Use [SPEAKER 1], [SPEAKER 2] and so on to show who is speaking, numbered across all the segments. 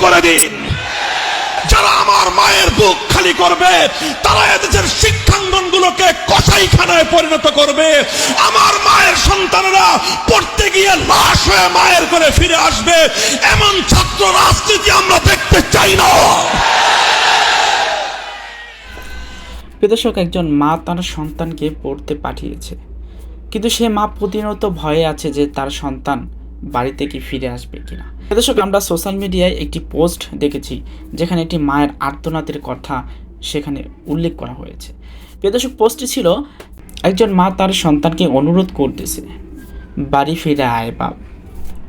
[SPEAKER 1] করে দিন। যারা আমার মায়ের বুক খালি করবে, তারা এদেশের শিক্ষাঙ্গনগুলোকে কসাইখানায় পরিণত করবে। আমার মায়ের সন্তানেরা পড়তে গিয়ে লাশ হয়ে মায়ের করে ফিরে আসবে। এমন ছাত্র রাজনীতি আমরা দেখতে চাই না।
[SPEAKER 2] প্রিয়দর্শক একজন মা তার সন্তানকে পড়তে পাঠিয়েছে। কিন্তু সে মা প্রতিনিয়ত ভয়ে আছে যে তার সন্তান বাড়িতে কি ফিরে আসবে কিনা? প্রিয়দর্শক আমরা সোশ্যাল মিডিয়ায় একটি পোস্ট দেখেছি, যেখানে একটি মায়ের আর্তনাদের কথা সেখানে উল্লেখ করা হয়েছে। প্রিয়দর্শক পোস্টটি ছিল, একজন মা তার সন্তানকে অনুরোধ করতেছে, বাড়ি ফিরে আয় বাপ,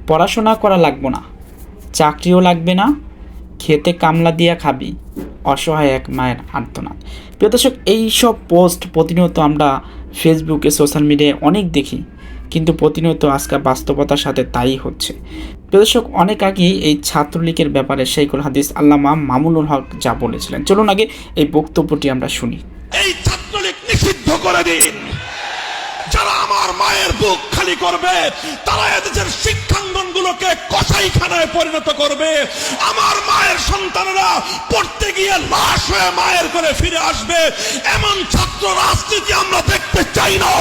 [SPEAKER 2] পড়াশোনা করা লাগবো না, চাকরিও লাগবে না, খেতে কামলা দিয়া খাবি, অসহায় এক মায়ের আর্তনাদ। প্রিয় দর্শক এইসব পোস্ট প্রতিনিয়ত আমরা ফেসবুকে সোশ্যাল মিডিয়ায় অনেক দেখি। কিন্তু প্রতিনিয়ত আজকাল বাস্তবতার সাথে তাই হচ্ছে। প্রিয় দর্শক, অনেক আগেই এই ছাত্রলীগের ব্যাপারে শেখুল হাদিস আল্লামা মামুনুল হক যা বলেছিলেন। চলুন আগে এই বক্তব্যটি আমরা শুনি।
[SPEAKER 1] এই ছাত্রলীগ নিষিদ্ধ করে দিন। যারা আমার মায়ের বুক খালি করবে, তারা এদেশের কসাইখানায় পরিণত করবে। আমার মায়ের সন্তানেরা পড়তে গিয়ে লাশ হয়ে মায়ের করে ফিরে আসবে। এমন ছাত্র রাজনীতি আমরা দেখতে চাই না।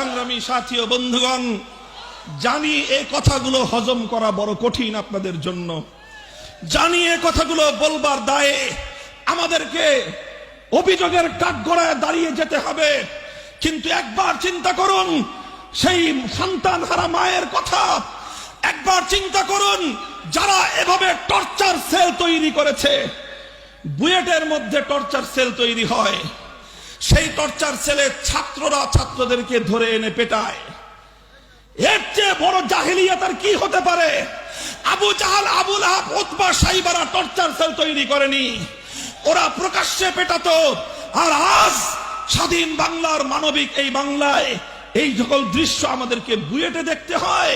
[SPEAKER 1] সংগ্রামী সাথী ও বন্ধুগণ, জানি এই কথাগুলো হজম করা বড় কঠিন আপনাদের জন্য। জানি এই কথাগুলো বলবার দায়ে আমাদেরকে অভিযোগের কাঠগড়ায় দাঁড়িয়ে যেতে হবে। কিন্তু একবার চিন্তা করুন, সেই সন্তান হারা মায়ের কথা একবার চিন্তা করুন, যারা এভাবে টর্চার সেল তৈরি করেছে। বুয়েটের মধ্যে টর্চার সেল তৈরি হয়। সেই টর্চার ছেলে ছাত্ররা ছাত্রদেরকে ধরে এনে পেটায়। এর চেয়ে বড় জাহিলিয়াত কি হতে পারে? আবু জাহাল আবুল আহাব উতবা সাইবারা টর্চার সেল তৈরি করেনি। ওরা প্রকাশ্যে পেটাতো। আর আজ স্বাধীন বাংলার মানবিক এই বাংলায় এই সকল দৃশ্য আমাদেরকে বুয়েটে দেখতে হয়,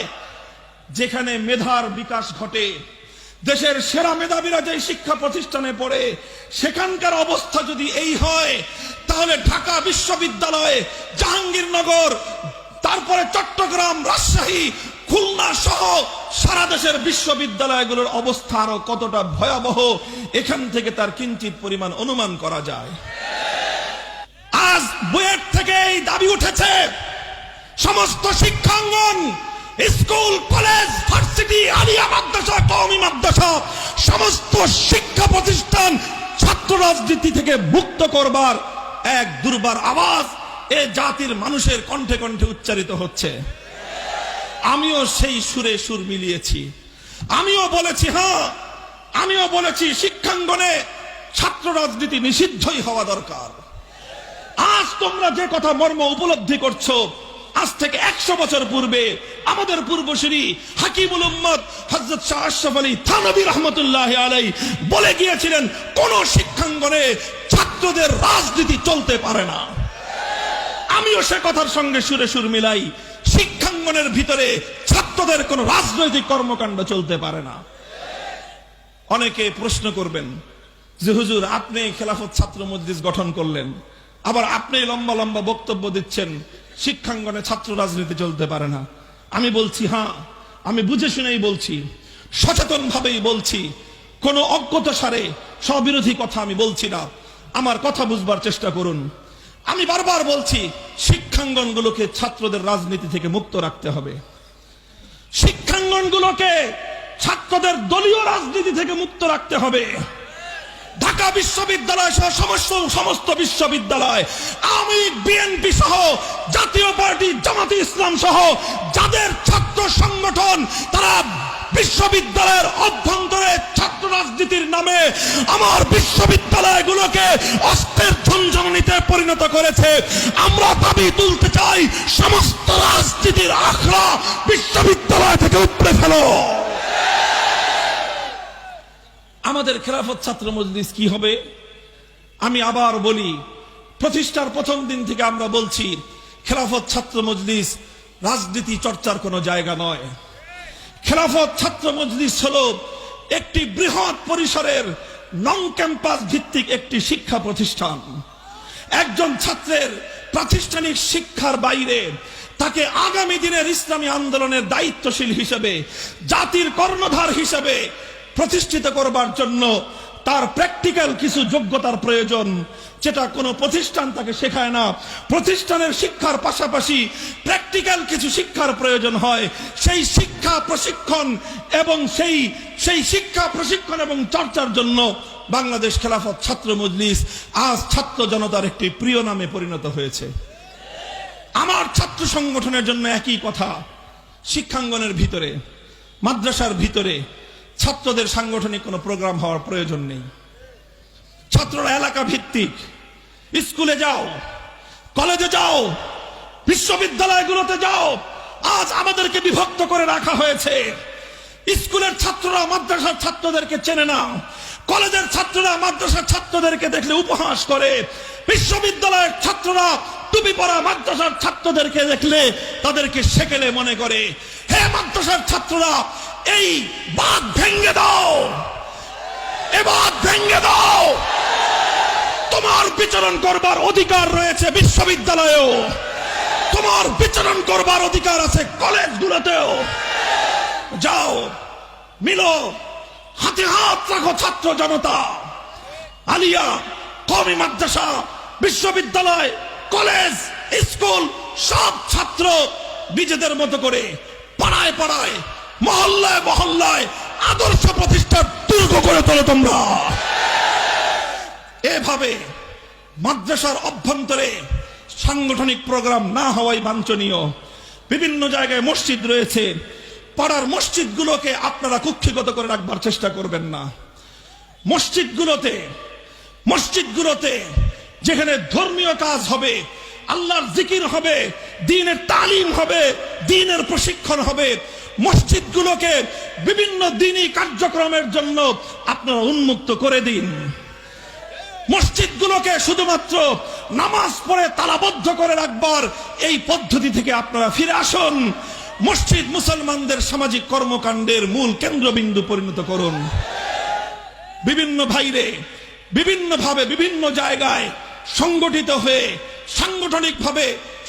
[SPEAKER 1] যেখানে মেধার বিকাশ ঘটে। দেশের সেরা মেধাবীরা যে শিক্ষা প্রতিষ্ঠানে পড়ে, সেখানকার অবস্থা যদি এই হয় তাহলে ঢাকা বিশ্ববিদ্যালয় জাহাঙ্গীরনগর, তারপরে চট্টগ্রাম, রাজশাহী, খুলনা সহ সারা দেশের বিশ্ববিদ্যালয়গুলোর অবস্থা আরও কতটা ভয়াবহ, এখান থেকে তার কিঞ্চিত পরিমাণ অনুমান করা যায়। আজ বুয়েট থেকে এই দাবি উঠেছে, সমস্ত শিক্ষাঙ্গন, স্কুল, কলেজ, ভার্সিটি, আলিয়া মাদ্রাসা, কওমি মাদ্রাসা, সমস্ত শিক্ষা প্রতিষ্ঠান ছাত্র রাজনীতি থেকে মুক্ত করবার এক দুর্বার আওয়াজ এ জাতির মানুষের কণ্ঠে কণ্ঠে উচ্চারিত হচ্ছে। আমিও সেই সুরে সুর মিলিয়েছি। আমিও বলেছি হ্যাঁ আমিও বলেছি শিক্ষাঙ্গনে ছাত্র রাজনীতি নিষিদ্ধই হওয়া দরকার। আজ তোমরা যে কথা মর্ম উপলব্ধি করছ আজ থেকে একশো বছর পূর্বে আমাদের পূর্বসূরি হাকিমুল হজরত শাহ আলী থানবী রহমতুল্লাহ আলাই বলে গিয়েছিলেন, কোন শিক্ষাঙ্গনে ছাত্রদের রাজনীতি চলতে পারে না। আমিও সে কথার সঙ্গে সুরে সুর মিলাই, শিক্ষাঙ্গনের ভিতরে ছাত্রদের কোন রাজনৈতিক কর্মকাণ্ড চলতে পারে না। অনেকে প্রশ্ন করবেন, যে হুজুর, আপনি খেলাফত ছাত্র মজলিস গঠন করলেন, আবার আপনি লম্বা লম্বা বক্তব্য দিচ্ছেন শিক্ষাঙ্গনে ছাত্র রাজনীতি চলতে পারে না। আমি বলছি হ্যাঁ আমি বুঝে শুনেই বলছি সচেতন ভাবেই বলছি, কোন অজ্ঞতা সারে স্ববিরোধী কথা আমি বলছি না। আমার কথা বুঝবার চেষ্টা করুন। আমি বারবার বলছি, শিক্ষাঙ্গনগুলোকে ছাত্রদের রাজনীতি থেকে মুক্ত রাখতে হবে। শিক্ষাঙ্গনগুলোকে ছাত্রদের দলীয় রাজনীতি থেকে মুক্ত রাখতে হবে। ঢাকা বিশ্ববিদ্যালয় সহ সমস্ত সমস্ত বিশ্ববিদ্যালয়, আমি বিএনপি সহ, জাতীয় পার্টি, জামাতি ইসলাম সহ, যাদের ছাত্র সংগঠন, তারা বিশ্ববিদ্যালয়ের অভ্যন্তরে ছাত্র রাজনীতির নামে আমার বিশ্ববিদ্যালয়গুলোকে অস্ত্রের ঝঞ্ঝনিতে পরিণত করেছে। আমরা দাবি তুলতে চাই, সমস্ত রাজনীতির আখড়া বিশ্ববিদ্যালয় থেকে উপড়ে ফেলো। আমাদের খেলাফত ছাত্র মজলিস কি হবে? আমি আবার বলি, প্রতিষ্ঠার প্রথম দিন থেকে আমরা বলছি, খেলাফত ছাত্র মজলিস রাজনীতি চর্চার কোনো জায়গা নয়। খেলাফত ছাত্র মজলিস হল একটি বৃহৎ পরিসরের নন ক্যাম্পাস ভিত্তিক একটি শিক্ষা প্রতিষ্ঠান। একজন ছাত্রের প্রাতিষ্ঠানিক শিক্ষার বাইরে তাকে আগামী দিনের ইসলামী আন্দোলনের দায়িত্বশীল হিসেবে, জাতির কর্ণধার হিসেবে প্রতিষ্ঠিত করবার জন্য তার প্র্যাকটিক্যাল কিছু যোগ্যতার প্রয়োজন, যেটা কোনো প্রতিষ্ঠান তাকে শেখায় না। প্রতিষ্ঠানের শিক্ষার পাশাপাশি প্র্যাকটিক্যাল কিছু শিক্ষার প্রয়োজন হয়। সেই শিক্ষা প্রশিক্ষণ এবং সেই সেই শিক্ষা প্রশিক্ষণ এবং চর্চার জন্য বাংলাদেশ খেলাফত ছাত্র মজলিস আজ ছাত্র জনতার একটি প্রিয় নামে পরিণত হয়েছে। আমার ছাত্র সংগঠনের জন্য একই কথা, শিক্ষাঙ্গনের ভিতরে, মাদ্রাসার ভিতরে ছাত্রদের সাংগঠনিক কোনো প্রোগ্রাম হওয়ার প্রয়োজন নেই। ছাত্ররা এলাকা ভিত্তিক। স্কুলে যাও, কলেজে যাও, বিশ্ববিদ্যালয়গুলোতে যাও, আজ আমাদেরকে বিভক্ত করে রাখা হয়েছে। স্কুলের ছাত্ররা মাদ্রাসার ছাত্রদেরকে চেনে না কলেজের ছাত্ররা মাদ্রাসার ছাত্রদেরকে দেখলে উপহাস করে। বিশ্ববিদ্যালয়ের ছাত্ররা টুপি পরা মাদ্রাসার ছাত্রদেরকে দেখলে তাদেরকে সেকেলে মনে করে। হে মাদ্রাসার ছাত্ররা এই বাদ ভেঙ্গে দাও। এ এবার ভেঙ্গে দাও। তোমার বিচরণ করবার অধিকার রয়েছে বিশ্ববিদ্যালয়েও। তোমার বিচরণ করবার অধিকার আছে কলেজগুলোতেও। যাও, মিলো, হাতে হাত রাখো ছাত্র জনতা। আলিয়া কমি মাদ্রাসা, বিশ্ববিদ্যালয়, কলেজ, স্কুল, সব ছাত্র নিজেদের মতো করে পাড়ায় পাড়ায় মহল্লায় মহল্লায় আদর্শ প্রতিষ্ঠার দুর্গ করে তোলো তোমরা। এভাবে মাদ্রাসার অভ্যন্তরে সাংগঠনিক প্রোগ্রাম না হওয়াই বাঞ্ছনীয়। বিভিন্ন জায়গায় মসজিদ রয়েছে। পাড়ার মসজিদগুলোকে আপনারা কুক্ষিগত করে রাখবার চেষ্টা করবেন না। মসজিদগুলোতে মসজিদগুলোতে যেখানে ধর্মীয় কাজ হবে, আল্লাহর জিকির হবে, দিনের তালিম হবে, দিনের প্রশিক্ষণ হবে মসজিদগুলোকে বিভিন্ন দিনই কার্যক্রমের জন্য আপনারা উন্মুক্ত করে দিন। মসজিদগুলোকে শুধুমাত্র নামাজ পড়ে তালাবদ্ধ করে রাখবার এই পদ্ধতি থেকে আপনারা ফিরে আসুন। মসজিদ মুসলমানদের সামাজিক কর্মকাণ্ডের মূল কেন্দ্রবিন্দু পরিণত করুন। বিভিন্ন ভাইরে বিভিন্ন ভাবে বিভিন্ন জায়গায় সংগঠিত হয়ে সাংগঠনিক ভাবে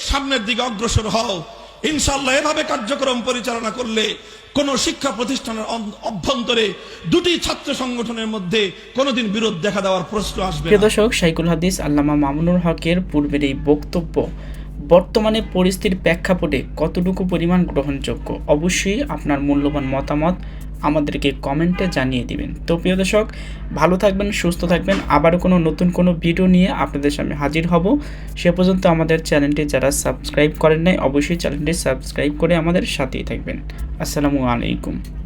[SPEAKER 1] সামনের দিকে অগ্রসর হও। ইনশাল্লাহ এভাবে কার্যক্রম পরিচালনা করলে কোন শিক্ষা প্রতিষ্ঠানের অভ্যন্তরে দুটি ছাত্র সংগঠনের মধ্যে কোনোদিন বিরোধ দেখা দেওয়ার প্রশ্ন আসবে।
[SPEAKER 2] দর্শক শাইকুল হাদিস আল্লামা মামুনুর হকের পূর্বের এই বক্তব্য বর্তমানে পরিস্থিতির প্রেক্ষাপটে কতটুকু পরিমাণ গ্রহণযোগ্য অবশ্যই আপনার মূল্যবান মতামত আমাদেরকে কমেন্টে জানিয়ে দিবেন। তো প্রিয় দর্শক, ভালো থাকবেন, সুস্থ থাকবেন। আবারও কোনো নতুন কোনো ভিডিও নিয়ে আপনাদের সামনে হাজির হব। সে পর্যন্ত আমাদের চ্যানেলটি যারা সাবস্ক্রাইব করেন নাই, অবশ্যই চ্যানেলটি সাবস্ক্রাইব করে আমাদের সাথেই থাকবেন। আসসালামু আলাইকুম।